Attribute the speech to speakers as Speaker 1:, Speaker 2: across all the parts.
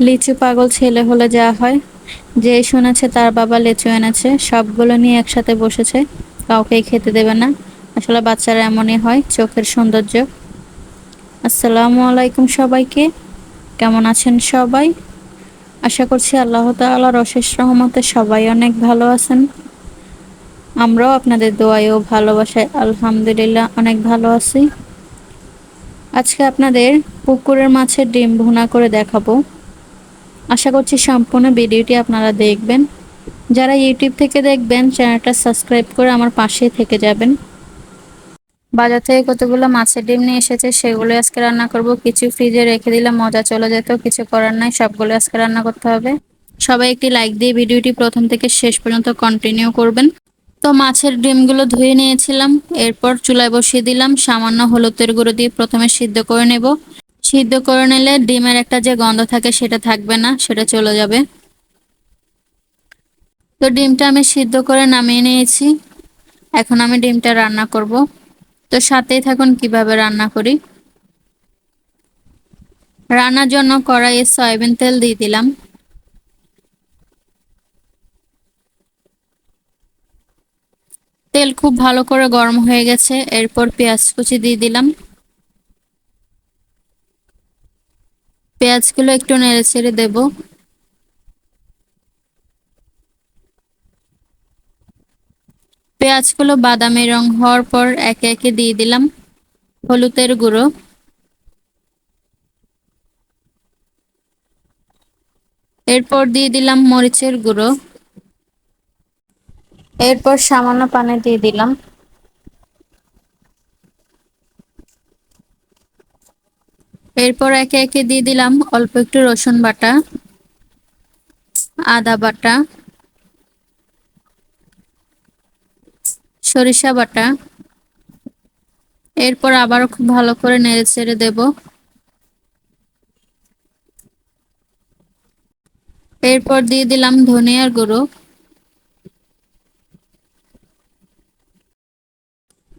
Speaker 1: লিচু পাগল ছেলে হলে যা হয়। যে শুনেছে তার বাবা লিচু এনেছে, সবগুলো নিয়ে একসাথে বসেছে। কাউকেই খেতে দেবে না। আসলে বাচ্চারা এমনই হয়, চোখের সৌন্দর্য। আসসালামু আলাইকুম সবাইকে। কেমন আছেন সবাই? আশা করছি আল্লাহ তাআলার অশেষ রহমতে সবাই অনেক ভালো আছেন। আমরাও আপনাদের দোয়ায় ও ভালোবাসায় আলহামদুলিল্লাহ অনেক ভালো আছি। আজকে আপনাদের পুকুরের মাছের ডিম ভুনা করে দেখাবো। আশা করছি সম্পূর্ণ ভিডিওটি আপনারা দেখবেন। যারা ইউটিউব থেকে দেখবেন, চ্যানেলটা সাবস্ক্রাইব করে আমার পাশেই থেকে যাবেন। বাজার থেকে কতগুলো মাছের ডিম নিয়ে এসেছে, সেগুলো আজকে রান্না করব। কিছু ফ্রিজে রেখে দিলে মজা চলে যেত, কিছু করার নাই, সবগুলো আজকে রান্না করতে হবে। সবাই একটি লাইক দিয়ে ভিডিওটি প্রথম থেকে শেষ পর্যন্ত কন্টিনিউ করবেন। তো মাছের ডিমগুলো ধুয়ে নিয়েছিলাম, এরপর চুলায় বসিয়ে দিলাম, সামান্য হলুদের গুঁড়ো দিয়ে প্রথমে সিদ্ধ করে নেব। সিদ্ধ করে নিলে ডিমের একটা যে গন্ধ থাকে সেটা থাকবে না, সেটা চলে যাবে। তো ডিমটা আমি সিদ্ধ করে নামিয়ে নিয়েছি। এখন আমি ডিমটা রান্না করব। তো সাথেই থাকুন কীভাবে রান্না করি। রান্নার জন্য কড়াইয়ে সয়াবিন তেল দিয়ে দিলাম। তেল খুব ভালো করে গরম হয়ে গেছে। এরপর পেঁয়াজ কুচি দিয়ে দিলাম। পেঁয়াজগুলো একটু নেড়ে ছেড়ে দেব। পেঁয়াজগুলো বাদামি রং হওয়ার পর একে একে দিয়ে দিলাম হলুদের গুঁড়ো। এরপর দিয়ে দিলাম মরিচের গুঁড়ো। এরপর সামান্য পানি দিয়ে দিলাম। এরপর একে একে দিয়ে দিলাম অল্প একটু রসুন বাটা, আদা বাটা, সরিষা বাটা। এরপর আবারও খুব ভালো করে নেড়ে ছেড়ে দেব। এরপর দিয়ে দিলাম ধনিয়ার গুঁড়ো।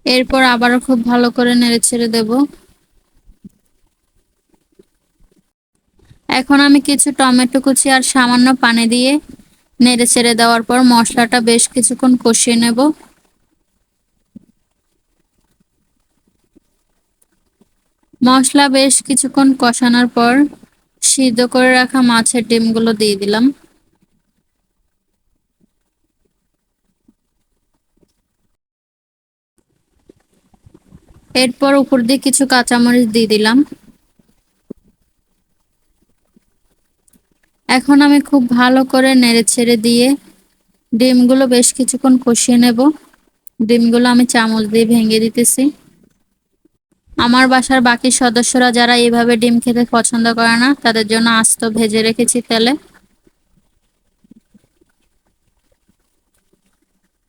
Speaker 1: এরপর আবারও খুব ভালো করে নেড়ে ছেড়ে দেব। এখন আমি কিছু টমেটো কুচি আর সামান্য পানি দিয়ে নেড়ে ছেড়ে দেওয়ার পর মশলাটা বেশ কিছুক্ষণ কষিয়ে নেব। মশলা বেশ কিছুক্ষণ কষানোর পর সিদ্ধ করে রাখা মাছের ডিমগুলো দিয়ে দিলাম। এরপর উপর দিয়ে কিছু কাঁচামরিচ দিয়ে দিলাম। এখন আমি খুব ভালো করে নেড়ে ছেড়ে দিয়ে ডিমগুলো বেশ কিছুক্ষণ কষিয়ে নেব। ডিমগুলো আমি চামচ দিয়ে ভেঙে দিতেছি। আমার বাসার বাকি সদস্যরা যারা এইভাবে ডিম খেতে পছন্দ করে না, তাদের জন্য আস্ত ভেজে রেখেছি তেলে।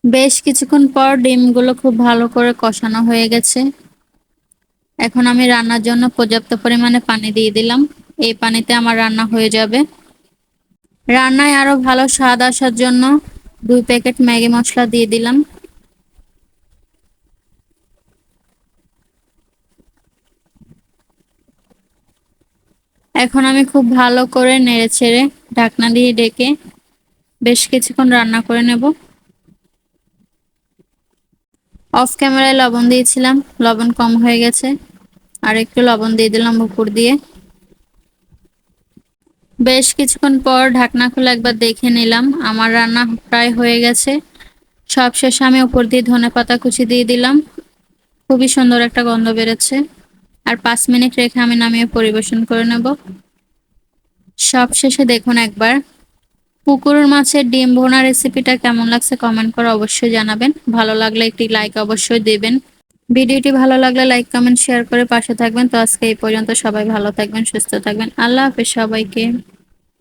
Speaker 1: বেশ কিছুক্ষণ পর ডিমগুলো খুব ভালো করে কষানো হয়ে গেছে। এখন আমি রান্নার জন্য পর্যাপ্ত পরিমাণে পানি দিয়ে দিলাম। এই পানিতে আমার রান্না হয়ে যাবে। রান্নায় আরও ভালো স্বাদ আসার জন্য দুই প্যাকেট ম্যাগি মশলা দিয়ে দিলাম। এখন আমি খুব ভালো করে নেড়ে ছেড়ে ঢাকনা দিয়ে ডেকে বেশ কিছুক্ষণ রান্না করে নেব। অফ ক্যামেরায় লবণ দিয়েছিলাম, লবণ কম হয়ে গেছে। আর একটু লবণ দিয়ে দিলাম উপর দিয়ে। বেশ কিছুক্ষণ পর ঢাকনা খুলে একবার দেখে নিলাম। আমার রান্না প্রায় হয়ে গেছে। সব শেষে আমি উপর দিয়ে ধনে পাতা কুচি দিয়ে দিলাম। খুবই সুন্দর একটা গন্ধ বেরোচ্ছে। আর পাঁচ মিনিট রেখে আমি নামিয়ে পরিবেশন করে নেব। সব শেষে দেখুন একবার। পুকুরের মাছের ডিম ভোনা রেসিপিটা কেমন লাগছে কমেন্ট করে অবশ্যই জানাবেন। ভালো লাগলে একটি লাইক অবশ্যই দেবেন। ভিডিওটি ভালো লাগলে লাইক কমেন্ট শেয়ার করে পাশে থাকবেন। তো আজকে এই পর্যন্ত সবাই ভালো থাকবেন, সুস্থ থাকবেন। আল্লাহ হাফেজ সবাইকে।